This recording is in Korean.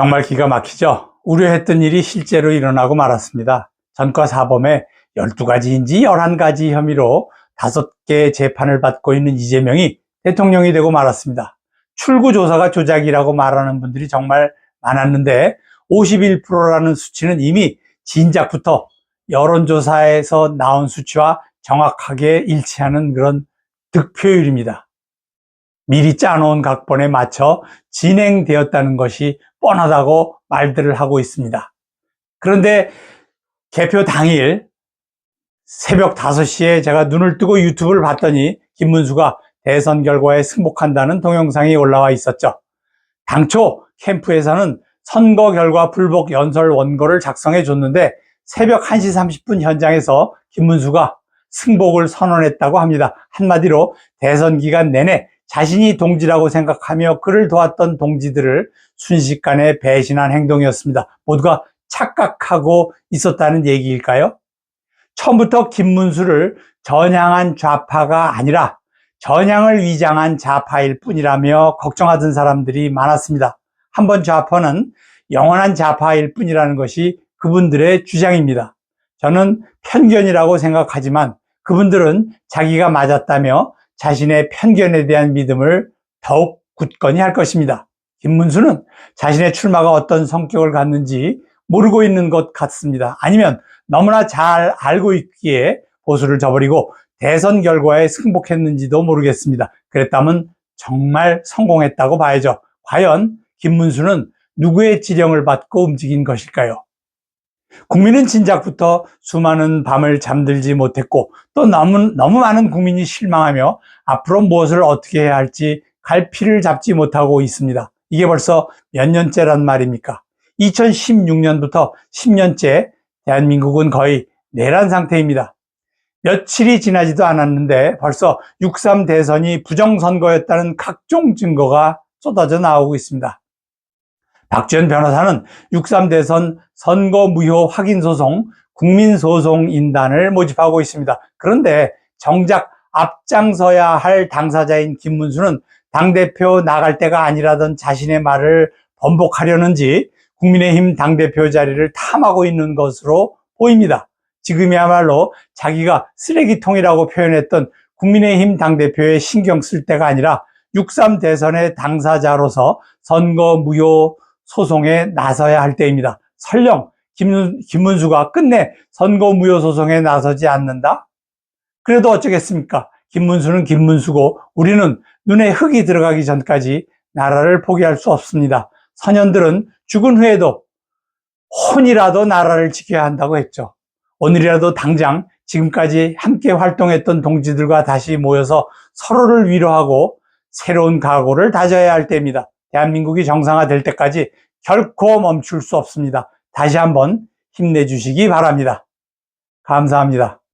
정말 기가 막히죠? 우려했던 일이 실제로 일어나고 말았습니다. 전과 사범의 12가지인지 11가지 혐의로 5개 재판을 받고 있는 이재명이 대통령이 되고 말았습니다. 출구조사가 조작이라고 말하는 분들이 정말 많았는데 51%라는 수치는 이미 진작부터 여론조사에서 나온 수치와 정확하게 일치하는 그런 득표율입니다. 미리 짜놓은 각본에 맞춰 진행되었다는 것이 뻔하다고 말들을 하고 있습니다. 그런데 개표 당일 새벽 5시에 제가 눈을 뜨고 유튜브를 봤더니 김문수가 대선 결과에 승복한다는 동영상이 올라와 있었죠. 당초 캠프에서는 선거 결과 불복 연설 원고를 작성해 줬는데 새벽 1시 30분 현장에서 김문수가 승복을 선언했다고 합니다. 한마디로 대선 기간 내내 자신이 동지라고 생각하며 그를 도왔던 동지들을 순식간에 배신한 행동이었습니다. 모두가 착각하고 있었다는 얘기일까요? 처음부터 김문수를 전향한 좌파가 아니라 전향을 위장한 좌파일 뿐이라며 걱정하던 사람들이 많았습니다. 한 번 좌파는 영원한 좌파일 뿐이라는 것이 그분들의 주장입니다. 저는 편견이라고 생각하지만 그분들은 자기가 맞았다며 자신의 편견에 대한 믿음을 더욱 굳건히 할 것입니다. 김문수는 자신의 출마가 어떤 성격을 갖는지 모르고 있는 것 같습니다. 아니면 너무나 잘 알고 있기에 보수를 저버리고 대선 결과에 승복했는지도 모르겠습니다. 그랬다면 정말 성공했다고 봐야죠. 과연 김문수는 누구의 지령을 받고 움직인 것일까요? 국민은 진작부터 수많은 밤을 잠들지 못했고 또 너무, 너무 많은 국민이 실망하며 앞으로 무엇을 어떻게 해야 할지 갈피를 잡지 못하고 있습니다. 이게 벌써 몇 년째란 말입니까? 2016년부터 10년째 대한민국은 거의 내란 상태입니다. 며칠이 지나지도 않았는데 벌써 6.3 대선이 부정선거였다는 각종 증거가 쏟아져 나오고 있습니다. 박지원 변호사는 6.3 대선 선거 무효 확인 소송 국민소송인단을 모집하고 있습니다. 그런데 정작 앞장서야 할 당사자인 김문수는 당대표 나갈 때가 아니라던 자신의 말을 번복하려는지 국민의힘 당대표 자리를 탐하고 있는 것으로 보입니다. 지금이야말로 자기가 쓰레기통이라고 표현했던 국민의힘 당대표에 신경 쓸 때가 아니라 6.3 대선의 당사자로서 선거 무효 소송에 나서야 할 때입니다. 설령 김문, 김문수가 끝내 선거 무효 소송에 나서지 않는다? 그래도 어쩌겠습니까? 김문수는 김문수고 우리는 눈에 흙이 들어가기 전까지 나라를 포기할 수 없습니다. 선현들은 죽은 후에도 혼이라도 나라를 지켜야 한다고 했죠. 오늘이라도 당장 지금까지 함께 활동했던 동지들과 다시 모여서 서로를 위로하고 새로운 각오를 다져야 할 때입니다. 대한민국이 정상화될 때까지 결코 멈출 수 없습니다. 다시 한번 힘내주시기 바랍니다. 감사합니다.